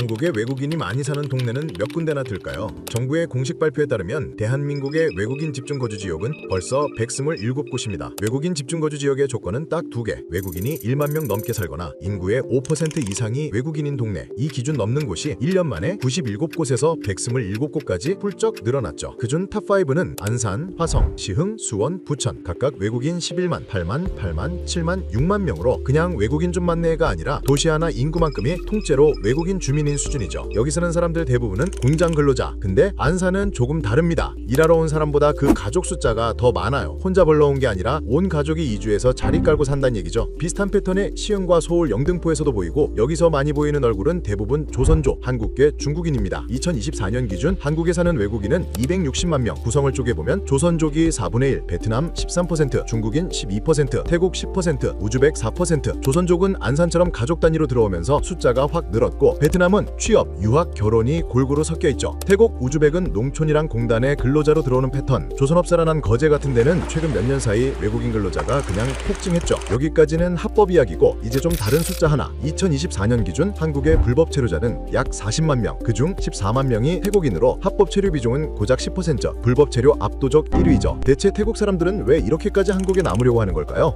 한국에 외국인이 많이 사는 동네는 몇 군데나 들까요? 정부의 공식 발표에 따르면 대한민국의 외국인 집중 거주 지역은 벌써 127곳입니다. 외국인 집중 거주 지역의 조건은 딱 두 개. 외국인이 1만 명 넘게 살거나 인구의 5% 이상이 외국인인 동네. 이 기준 넘는 곳이 1년 만에 97곳에서 127곳까지 훌쩍 늘어났죠. 그중 탑5는 안산, 화성, 시흥, 수원, 부천 각각 외국인 11만, 8만, 8만, 7만, 6만 명으로 그냥 외국인 좀 많네가 아니라 도시 하나 인구만큼이 통째로 외국인 주민 인 수준이죠. 여기 사는 사람들 대부분은 공장 근로자. 근데 안산은 조금 다릅니다. 일하러 온 사람보다 그 가족 숫자가 더 많아요. 혼자 벌러 온 게 아니라 온 가족이 이주해서 자리 깔고 산다는 얘기죠. 비슷한 패턴의 시흥과 서울 영등포에서도 보이고 여기서 많이 보이는 얼굴은 대부분 조선족, 한국계 중국인입니다. 2024년 기준 한국에 사는 외국인은 260만 명. 구성을 쪼개보면 조선족이 4분의 1, 베트남 13%, 중국인 12%, 태국 10%, 우즈벡 4%. 조선족은 안산처럼 가족 단위로 들어오면서 숫자가 확 늘었고 베트남 은 취업, 유학, 결혼이 골고루 섞여 있죠. 태국, 우즈벡은 농촌이랑 공단에 근로자로 들어오는 패턴. 조선업사라는 거제 같은 데는 최근 몇 년 사이 외국인 근로자가 그냥 폭증했죠. 여기까지는 합법 이야기고 이제 좀 다른 숫자 하나. 2024년 기준 한국의 불법 체류자는 약 40만 명. 그중 14만 명이 태국인으로 합법 체류 비중은 고작 10%, 불법 체류 압도적 1위죠. 대체 태국 사람들은 왜 이렇게까지 한국에 남으려고 하는 걸까요?